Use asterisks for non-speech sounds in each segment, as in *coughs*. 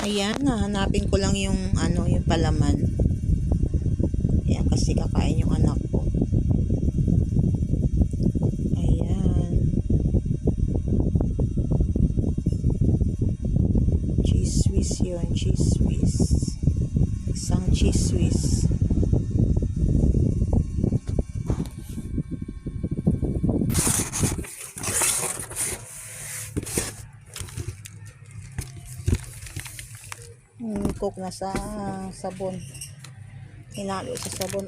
Ayan, hahanapin ko lang yung ano, yung palaman. Ayan, kasi kakain yung anak ko. Ayan. Cheese Swiss yun, cheese Swiss. Isang cheese Swiss. Hmm, cook na sa sabon. Hinalo sa sabon.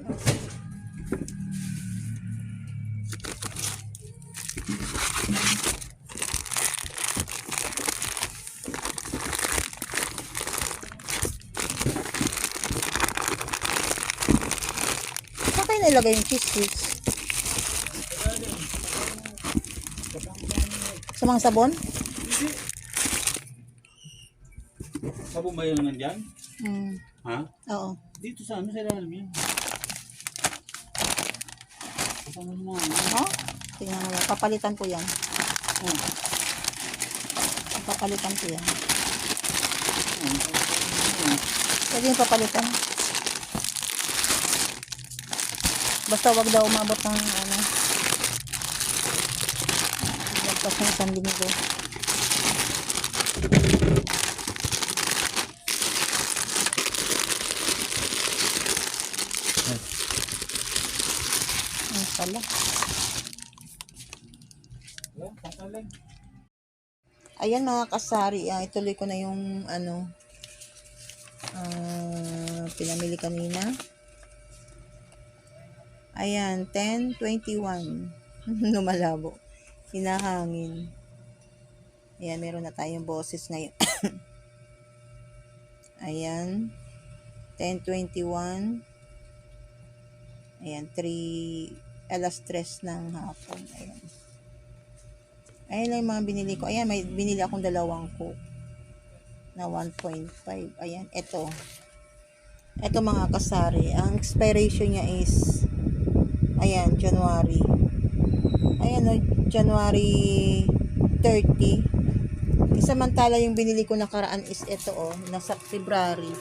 Saan kayo nilagay yung cheese sticks? Sa mga sabon? Sabon ba yun naman dyan? Hmm. Ha? Oo. Dito sa ano, sa ilalim yan. Kasama mo ano. Oh? Tingnan mo yan. Papalitan ko yan. Oh. Papalitan ko yan. Pwede yung papalitan. Basta wag daw umabot ng ano. Lagpas ng isang linggo. Ang pala. Tatalan. Ayan mga kasari, ah, ituloy ko na yung ano ah, pinamili kanina. Ayan, 10.21. *laughs* Lumalabo. Hinahangin. Ayan, meron na tayong boses ngayon. *coughs* Ayan. 10.21. Ayan, 3 alas 3 ng hapon. Ayan. Ayan lang yung mga binili ko. Ayan, may binili akong dalawang coke na 1.5. Ayan, ito. Ito mga kasari. Ang expiration niya is ayan, January. Ayan, no, January 30. Samantala yung binili ko nakaraan is ito oh, nasa February.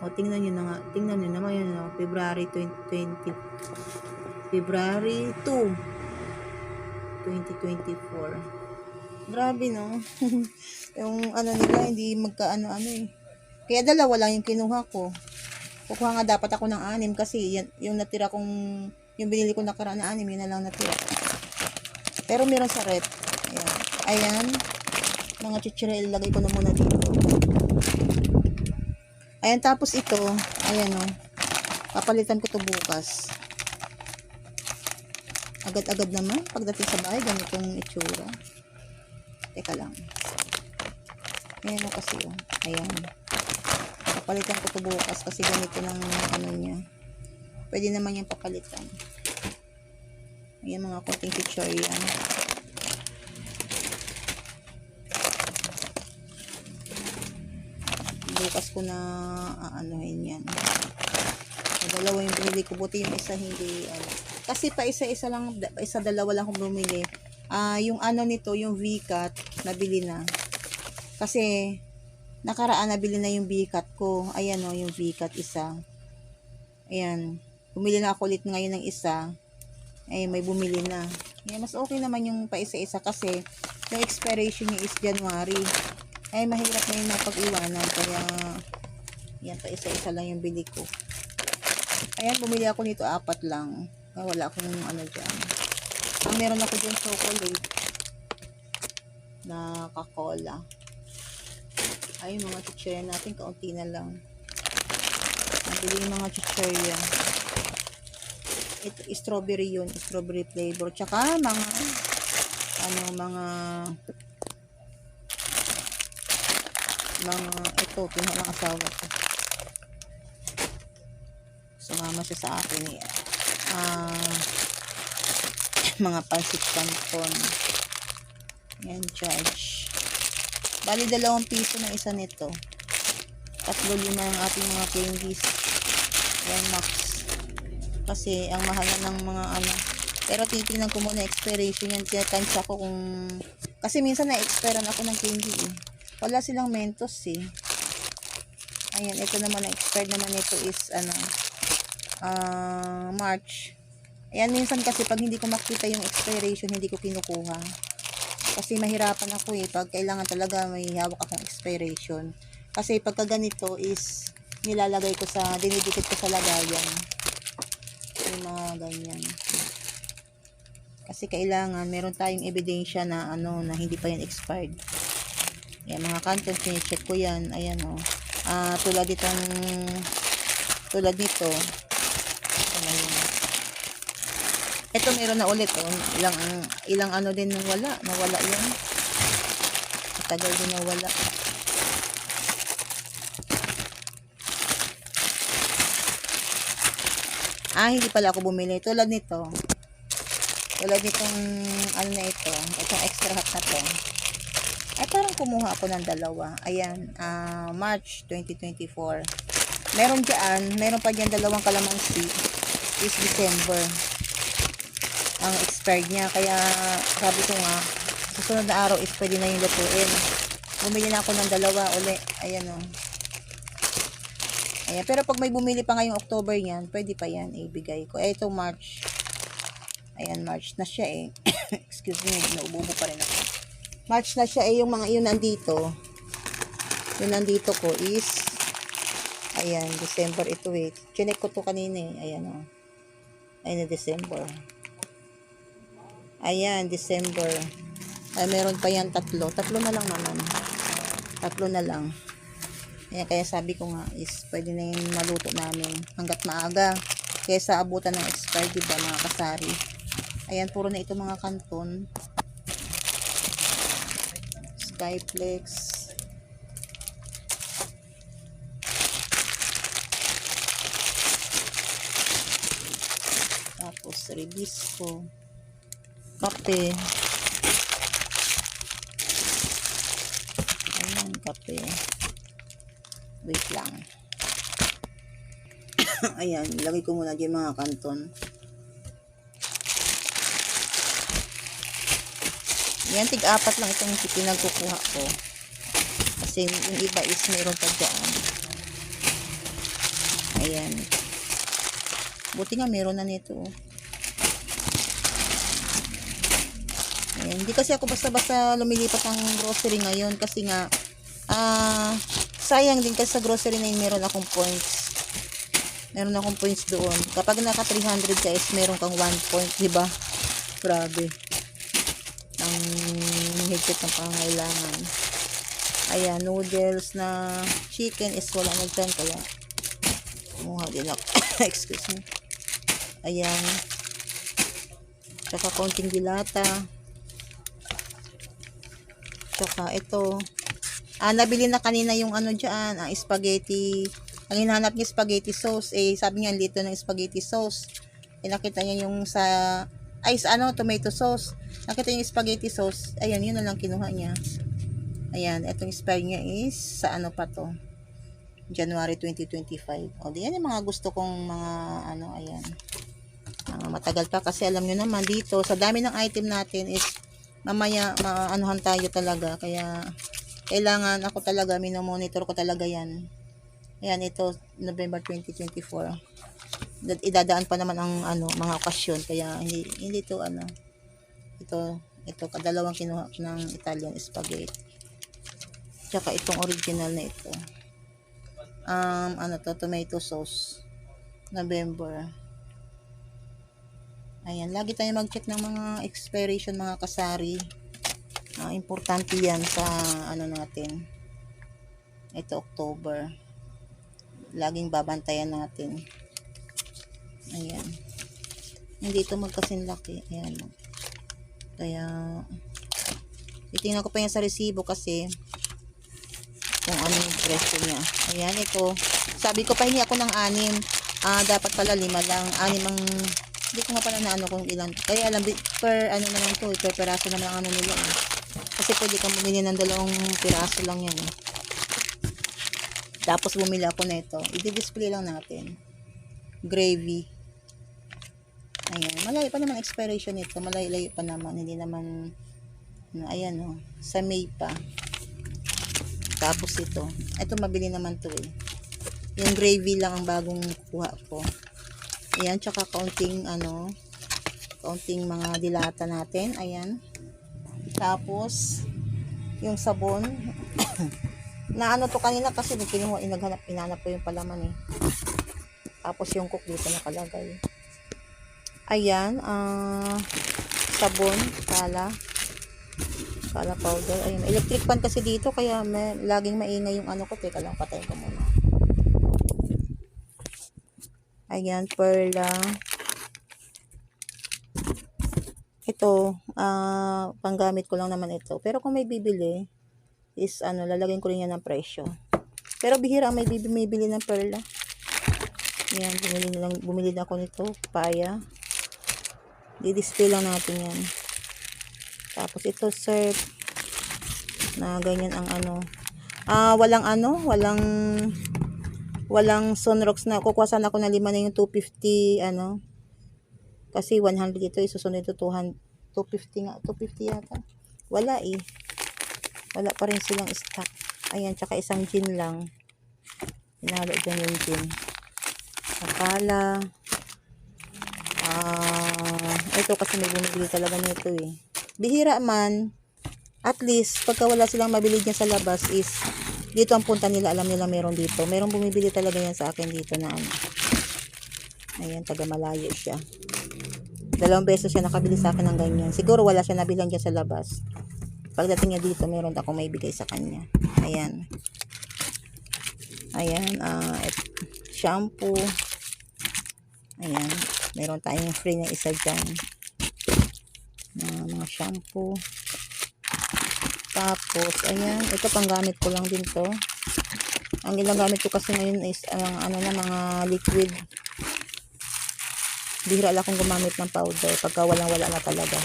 O, tingnan nyo na nga. Tingnan nyo naman yun, no? February 2020. February 2. 2024. Grabe, no? *laughs* yung ano nila, hindi magkaano-ano eh. Kaya dalawa lang yung kinuha ko. Kukuha nga dapat ako ng anim kasi yan, yung natira kong, yung binili ko nakaraan na anim, yun na lang natira. Pero meron sa rep. Ayan. Ayan. Mga chichira, ilagay ko na muna dito. Ayan, tapos ito, ayan o. Papalitan ko to bukas. Agad-agad naman. Pagdating sa bahay, ganitong itsura. Teka lang. Ayan o kasi o. Ayan. Papalitan ko to bukas kasi ganito ng ano niya. Pwede naman yung papalitan. Ayan mga konting picture yan. Bukas ko na aanuhin yan. Dalawa yung binili ko. Buti yung isa hindi. Ano. Kasi pa isa-isa lang, da- pa isa dalawa lang akong bumili. Ah, yung ano nito, yung V-cut, nabili na. Kasi nakaraan nabili na yung V-cut ko. Ayan o, yung V-cut isa. Ayan. Bumili na ako ulit ngayon ng isa. Ay, may bumili na. Ayan, mas okay naman yung pa isa-isa kasi yung expiration niya is January. Ay, mahirap na yung napag-iwanan. Kaya, yan, pa isa-isa lang yung bili ko. Ayan, bumili ako nito, apat lang. Kaya wala akong ano dyan. Ang meron ako dyan chocolate na kakola. Ay, mga chichirya natin, kaunti na lang. Nabili yung mga chichirya. Ito, strawberry yun, strawberry flavor. Tsaka mga, ano, mga, mga, ito, kinuha ng asawa ko. Sumama siya sa akin eh. Ah, *coughs* mga pansit canton. Yan, judge. Bali, dalawang piso na isa nito. Tatlo lima ang ating mga candies. Yan, max. Kasi, ang mahal ng mga ano. Pero titignan ko muna expiration yan. Tinatansya ko kung... Kasi minsan na-expirean ako ng candy eh. Wala silang mentos eh. Ayan, ito naman, ang expired naman ito is, ano, ah, March. Ayan, minsan kasi pag hindi ko makita yung expiration, hindi ko kinukuha. Kasi mahirapan ako eh, pag kailangan talaga may hawak akong expiration. Kasi pagka ganito is, nilalagay ko sa, dinidikit ko sa lagayan. Yung mga ganyan. Kasi kailangan, meron tayong ebidensya na, ano, na hindi pa yan expired. Ayan, mga kanton, check ko yan. Ayan, oh. Ah, tulad itong, tulad nito. Ayan. Ito meron na ulit, oh. Ilang, ilang ano din nang wala. Nawala yan. Matagal din nawala. Ah, hindi pala ako bumili. Tulad nito. Tulad nitong, ano na ito. Itong extra hot na to. Ay, parang kumuha ako ng dalawa. Ayan, ah, March 2024. Meron dyan, meron pa dyan dalawang kalamansi. Is December. Ang expired niya. Kaya, sabi ko nga, susunod na araw is pwede na yung lutuin. Bumili na ako ng dalawa uli. Ayan o. Ayan, pero pag may bumili pa ngayong October yan, pwede pa yan, ibigay ko. Eh, March. Ayan, March na siya eh. *coughs* Excuse me, naububo pa rin ako. March na siya eh, yung mga yun nandito. Yun nandito ko is, ayan, December ito eh. Chinek ko to kanina eh. Ayan o. Ayan na December. Ayan, December. Ay, meron pa yan tatlo. Tatlo na lang naman. Tatlo na lang. Ayan, kaya sabi ko nga is pwede na yung maluto namin hanggat maaga. Kesa abutan ng expired, diba mga kasari. Ayan, puro na ito mga kanton. Skyflex. Tapos, Rebisco. Kape. Ayan, kape. Wait lang. *coughs* Ayan, ilagay ko muna dyan mga kanton. Yan, tig-apat lang itong pinagkukuha ko. Kasi yung iba is meron pa dyan. Ayan. Buti nga meron na nito. oh. Ayan. Hindi kasi ako basta-basta lumilipat ng grocery ngayon kasi nga ah sayang din kasi sa grocery na yun meron akong points. Meron akong points doon. Kapag naka 300 guys, meron kang 1 point, di ba? Grabe ang higpit ng pangailangan. Ayan, noodles na chicken is wala na dyan, kaya kumuha din ako. *coughs* Excuse me. Ayan. Tsaka konting dilata. Tsaka ito. Ah, nabili na kanina yung ano dyan, ah, spaghetti. Ang hinahanap niya spaghetti sauce. Eh, sabi niya, lito ng spaghetti sauce. Eh, nakita niya yung sa ay sa ano, tomato sauce. Nakita yung spaghetti sauce. Ayan, yun na lang kinuha niya. Ayan, itong spare niya is sa ano pa to. January 2025. O, di yan yung mga gusto kong mga ano, ayan. Ah, matagal pa kasi alam nyo naman dito, sa dami ng item natin is mamaya maanuhan tayo talaga. Kaya, kailangan ako talaga, minomonitor ko talaga yan. Ayan, ito, November 2024 dad- idadaan pa naman ang ano mga okasyon. Kaya hindi hindi to ano ito ito kadalawang kinuha ng Italian spaghetti. Tsaka itong original na ito. Um ano to tomato sauce. November ayan lagi tayo mag-check ng mga expiration mga kasari Ah, importante yan sa ano natin ito October laging babantayan natin Ayan. Hindi ito magkasing laki. Ayan. Kaya, titingnan ko pa yan sa resibo kasi kung ano yung presyo niya. Ayan, ito. Sabi ko, pahingi ako ng anim. Ah, dapat pala lima lang. Anim ang, hindi ko nga pala na ano kung ilan. Kaya alam, per ano naman to, per peraso naman ang ano nila. Eh. Kasi pwede kang bumili ng dalawang piraso lang yan. Eh. Tapos bumili ako nito. I-display lang natin. Gravy. Ayan, malayo pa naman expiration nito. Malayo-layo pa naman. Hindi naman, ano, ayan o, sa May pa. Tapos ito. Ito mabili naman to eh. Yung gravy lang ang bagong kuha ko. Ayan, tsaka kaunting ano, kaunting mga dilata natin. Ayan. Tapos, yung sabon. *coughs* na ano to kanina kasi kinuha, inaghanap, inanap ko yung palaman eh. Tapos yung cook dito nakalagay. Ayan, ah, sabon, kala, kala powder. Ayun, electric pan kasi dito kaya may, laging maingay yung ano ko. Teka lang, patayin ko muna. Ayan, perla. Ito, ah, panggamit ko lang naman ito. Pero kung may bibili, is ano, lalagyan ko rin yan ng presyo. Pero bihira may bibi- bibili ng perla. Yan, bumili na lang, bumili na ako nito, paya. Di-display lang natin yan. Tapos ito, sir, na ganyan ang ano. Ah, walang ano, walang walang sunrocks na kukuha sana ako na lima na yung 250 ano. Kasi 100 ito, isusunod ito 200 250 nga, 250 yata. Wala eh. Wala pa rin silang stock. Ayan, tsaka isang gin lang. Hinalo dyan yung gin. Akala. Ah, ito kasi may bumibili talaga nito eh. Bihira man, at least, pagka wala silang mabili dyan sa labas is, dito ang punta nila, alam nila meron dito. Meron bumibili talaga yan sa akin dito na ano. Ayan, taga malayo siya. Dalawang beses siya nakabili sa akin ng ganyan. Siguro wala siya nabilang dyan sa labas. Pagdating niya dito, meron ako may bigay sa kanya. Ayan. Ayan, et- shampoo. Ayan, meron tayong free na isa dyan. Na mga shampoo. Tapos, ayan, ito pang gamit ko lang din to. Ang ginagamit ko kasi ngayon is ang ano na mga liquid. Bihira lang akong gumamit ng powder pagka walang wala na talaga.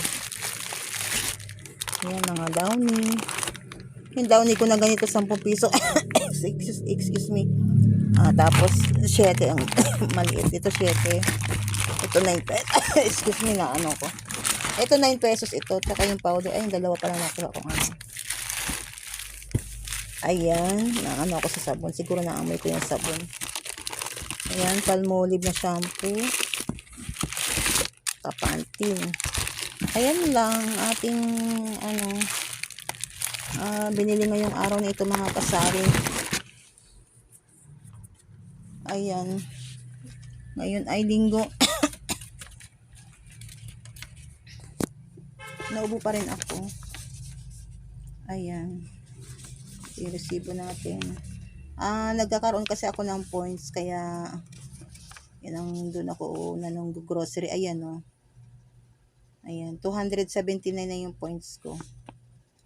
Ayan, mga downy. Yung downy ko na ganito, 10 piso. *coughs* excuse, excuse me. Ah, tapos, 7 ang *coughs* maliit. Ito 7. Ito 9 pesos. *coughs* excuse me na ano ko. Ito 9 pesos ito. Tsaka yung powder. Ay, dalawa pala nakuha ko ano. Ayan. Na ano ako sa sabon. Siguro naamoy ko yung sabon. Ayan. Palmolive na shampoo. Kapantin. Ayan lang. Ating ano. ah binili ngayong araw na ito mga kasari. Ayan. Ngayon ay linggo. *coughs* Naubo pa rin ako. Ayan. I-resibo natin. Ah, nagkakaroon kasi ako ng points kaya yan ang doon ako na nung grocery. Ayan oh. Ayan, 279 na yung points ko.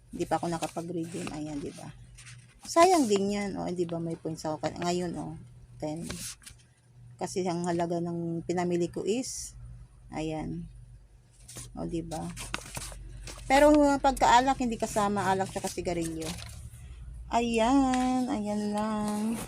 Hindi pa ako nakapag-redeem. Ayan, di ba? Sayang din yan. O, di ba may points ako. Ngayon, o, 10. Kasi ang halaga ng pinamili ko is, ayan. O, di ba? Pero uh, pagka-alak, hindi kasama alak tsaka sigarilyo. Ayan, ayan lang.